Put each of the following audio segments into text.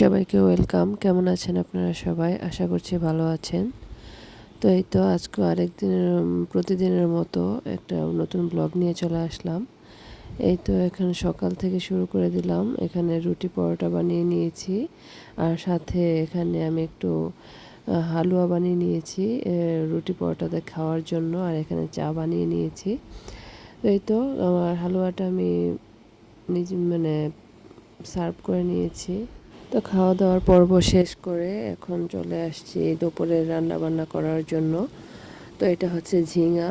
সবাইকে ওয়েলকাম। কেমন আছেন আপনারা সবাই? আশা করছি ভালো আছেন। তো এই তো আজকে আরেক দিনের প্রতিদিনের মতো একটা নতুন ব্লগ নিয়ে চলে আসলাম। এই তো এখানে সকাল থেকে শুরু করে দিলাম। এখানে রুটি পরোটা বানিয়ে নিয়েছি। আর সাথে এখানে আমি একটু হালুয়া বানিয়ে নিয়েছি রুটি পরোটাতে খাওয়ার জন্য। আর এখানে চা বানিয়ে নিয়েছি। এই তো আমার হালুয়াটা আমি নিজে মানে সার্ভ করে নিয়েছি। তো খাওয়া দাওয়ার পর্ব শেষ করে এখন চলে আসছি দুপুরে রান্না বান্না করার জন্য। তো এটা হচ্ছে ঝিঙা।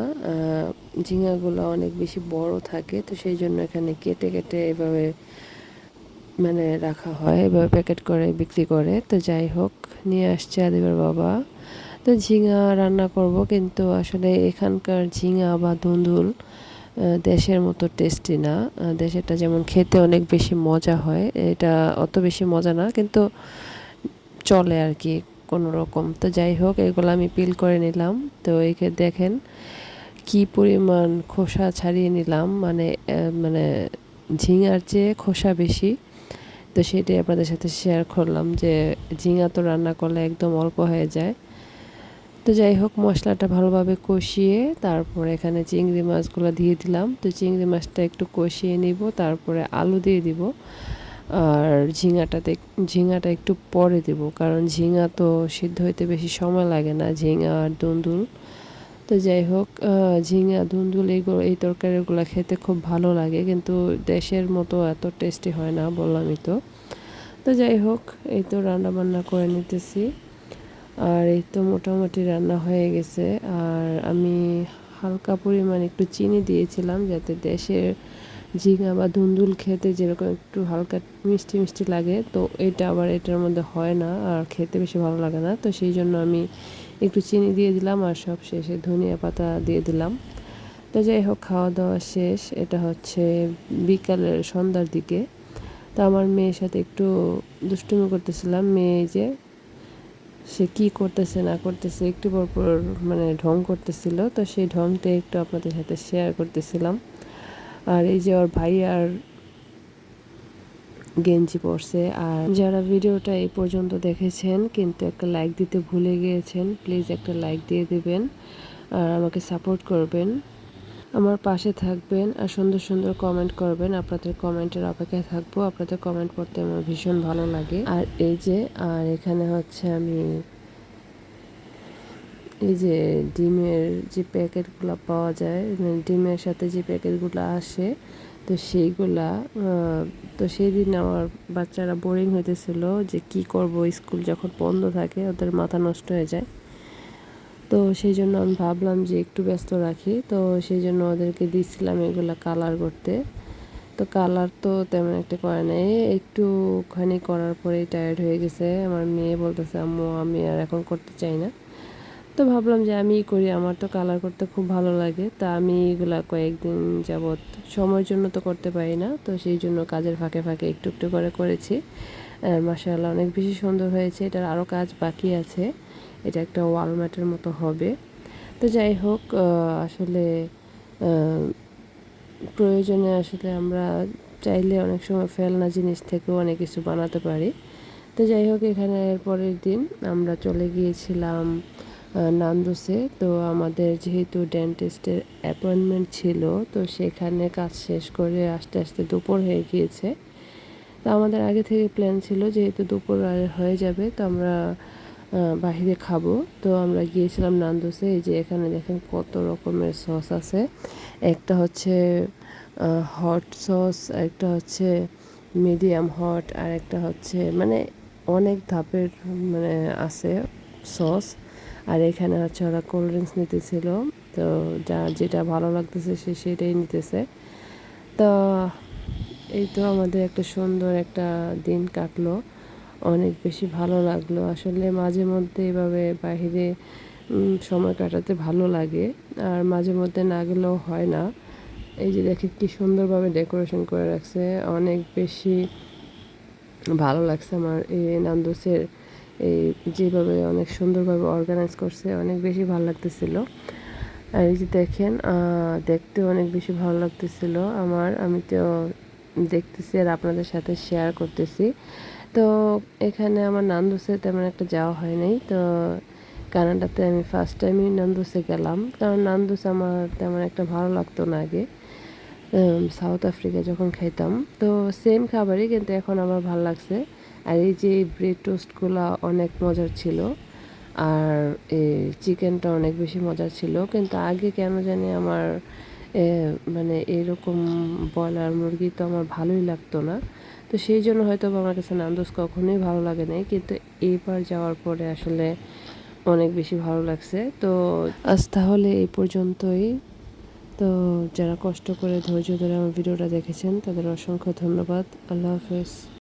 ঝিঙাগুলো অনেক বেশি বড় থাকে, তো সেই জন্য এখানে কেটে কেটে এভাবে মানে রাখা হয়, এভাবে প্যাকেট করে বিক্রি করে। তো যাই হোক, নিয়ে আসছে আদিবার বাবা। তো ঝিঙা রান্না করব, কিন্তু আসলে এখানকার ঝিঙা বা ধুন্দুল দেশের মতো টেস্টি না। দেশেরটা যেমন খেতে অনেক বেশি মজা হয়, এটা অত বেশি মজা না, কিন্তু চলে আর কি কোনো রকম তো যাই হোক, এগুলো আমি পিল করে নিলাম। তো এইকে দেখেন কি পরিমাণ খোসা ছাড়িয়ে নিলাম মানে মানে ঝিঙার চেয়ে খোসা বেশি। তো সেটাই আপনাদের সাথে শেয়ার করলাম যে ঝিঙা তো রান্না করলে একদম অল্প হয়ে যায়। তো যাই হোক, মশলাটা ভালোভাবে কষিয়ে তারপর এখানে চিংড়ি মাছগুলো দিয়ে দিলাম। তো চিংড়ি মাছটা একটু কষিয়ে নিব, তারপরে আলু দিয়ে দিব। আর ঝিঙাটাতে ঝিঙাটা একটু পরে দেব, কারণ ঝিঙা তো সিদ্ধ হইতে বেশি সময় লাগে না, ঝিঙা আর দুন্দুল। তো যাই হোক ঝিঙা ধুন্দুল এইগুলো, এই তরকারিগুলো খেতে খুব ভালো লাগে, কিন্তু দেশের মতো এত টেস্টি হয় না বললামই তো। তো যাই হোক, এই তো রান্নাবান্না করে নিতেছি। আর এই তো মোটামুটি রান্না হয়ে গেছে। আর আমি হালকা পরিমাণ একটু চিনি দিয়েছিলাম যাতে দেশের ঝিঙা বা ধুন্দুল খেতে যেরকম একটু হালকা মিষ্টি মিষ্টি লাগে, তো এটা আবার এটার মধ্যে হয় না আর খেতে বেশি ভালো লাগে না। তো সেই জন্য আমি একটু চিনি দিয়ে দিলাম আর সব শেষে ধনিয়া পাতা দিয়ে দিলাম। তো যাই হোক, খাওয়া দাওয়া শেষ। এটা হচ্ছে বিকালের সন্ধ্যার দিকে। তো আমার মেয়ের সাথে একটু দুষ্টুমি করতেছিলাম। মেয়ে যে সে কি করতেছে, না করতেছে, একটু পর পর মানে ঢং করতেছিল। তো সেই ঢংটা একটু আপনাদের সাথে শেয়ার করতেছিলাম। আর এই যে ওর ভাই আর গেঞ্জি পরছে। আর যারা ভিডিওটা এই পর্যন্ত দেখেছেন, কিন্তু একটা লাইক দিতে ভুলে গিয়েছেন প্লিজ একটা লাইক দিয়ে দেবেন। আর আমাকে সাপোর্ট করবেন। আমার পাশে থাকবেন আর সুন্দর সুন্দর কমেন্ট করবেন। আপনাদের কমেন্টের অপেক্ষায় থাকব। আপনাদের কমেন্ট পড়তে আমার ভীষণ ভালো লাগে। আর এই যে, আর এখানে হচ্ছে আমি এই যে ডিমের যে প্যাকেটগুলো পাওয়া যায় মানে ডিমের সাথে যে প্যাকেটগুলো আসে, তো সেইগুলা তো সেই দিন আমার বাচ্চারা বোরিং হইতেছিল যে কি করব? স্কুল যখন বন্ধ থাকে, ওদের মাথা নষ্ট হয়ে যায়। তো সেই জন্য আমি ভাবলাম যে একটু ব্যস্ত রাখি। তো সেই জন্য ওদেরকে দিচ্ছিলাম এগুলো কালার করতে। তো কালার তো তেমন একটা করে নাই। একটুখানি করার পরেই টায়ার্ড হয়ে গেছে। আমার মেয়ে বলতেছে, আম্মু, আমি আর এখন করতে চাই না। তো ভাবলাম যে আমি করি। আমার তো কালার করতে খুব ভালো লাগে। তা আমি এগুলা কয়েকদিন যাবৎ সময়ের জন্য তো করতে পারি না। তো সেই জন্য কাজের ফাঁকে ফাঁকে একটু একটু করে করেছি। মাসাল্লাহ অনেক বেশি সুন্দর হয়েছে। এটার আরও কাজ বাকি আছে। এটা একটা ওয়াল ম্যাটের মতো হবে। তো যাই হোক আসলে প্রয়োজনে আসলে আমরা চাইলে অনেক সময় ফেলনা জিনিস থেকেও অনেক কিছু বানাতে পারি। তো যাই হোক, এখানে এর পরের দিন আমরা চলে গিয়েছিলাম নান্দুসে। তো আমাদের যেহেতু ডেন্টিস্টের অ্যাপয়েন্টমেন্ট ছিল, তো সেখানে কাজ শেষ করে আস্তে আস্তে দুপুর হয়ে গিয়েছে। তো আমাদের আগে থেকে প্ল্যান ছিল, যেহেতু দুপুর আর হয়ে যাবে, তো আমরা বাহিরে খাব। তো আমরা গিয়েছিলাম নান্দুসে, এই যে এখানে দেখেন কত রকমের সস আছে। একটা হচ্ছে হট সস একটা হচ্ছে মিডিয়াম হট আর একটা হচ্ছে মানে অনেক ধাপের মানে আছে সস। আর এখানে হচ্ছে ওরা কোল্ড ড্রিঙ্কস নিতেছিল, তো যা যেটা ভালো লাগতেছে সে সেটাই নিতেছে। তো এই তো আমাদের একটা সুন্দর একটা দিন কাটলো। অনেক বেশি ভালো লাগল। আসলে মাঝে মধ্যে এভাবে বাইরে সময় কাটাতে ভালো লাগে। আর মাঝে মধ্যে না গেলেও হয় না। এই যে দেখে কি সুন্দরভাবে ডেকোরেশন করে রাখছে। অনেক বেশি ভালো লাগছে আমার এই নান্দোসের এই যেভাবে অনেক সুন্দরভাবে অর্গানাইজ করছে, অনেক বেশি ভালো লাগতেছিল। আর এই যে দেখেন দেখতে অনেক বেশি ভালো লাগতেছিল আমার। আমি তো দেখতেছি আর আপনাদের সাথে শেয়ার করতেছি। তো এখানে আমার নান্দুসে তেমন একটা যাওয়া হয় নাই। তো কানাডাতে আমি ফার্স্ট টাইমই নান্দুসে গেলাম। কারণ নান্দুস আমার তেমন একটা ভালো লাগতো না আগে। সাউথ আফ্রিকা যখন খাইতাম। তো সেম খাবারই কিন্তু এখন আমার ভালো লাগছে। আর এই যে ব্রেড টোস্টগুলো অনেক মজার ছিল। আর এই চিকেনটা অনেক বেশি মজার ছিল। কিন্তু আগে কেন জানি আমার মানে এরকম ব্রয়লার মুরগি তো আমার ভালোই লাগতো না। তো সেই জন্য হয়তো আমার কাছে নান্দোস কখনোই ভালো লাগে নাই। কিন্তু এইবার যাওয়ার পরে আসলে অনেক বেশি ভালো লাগছে। তো আজ তাহলে এই পর্যন্তই। তো যারা কষ্ট করে ধৈর্য ধরে আমার ভিডিওটা দেখেছেন, তাদের অসংখ্য ধন্যবাদ। আল্লাহ হাফেজ।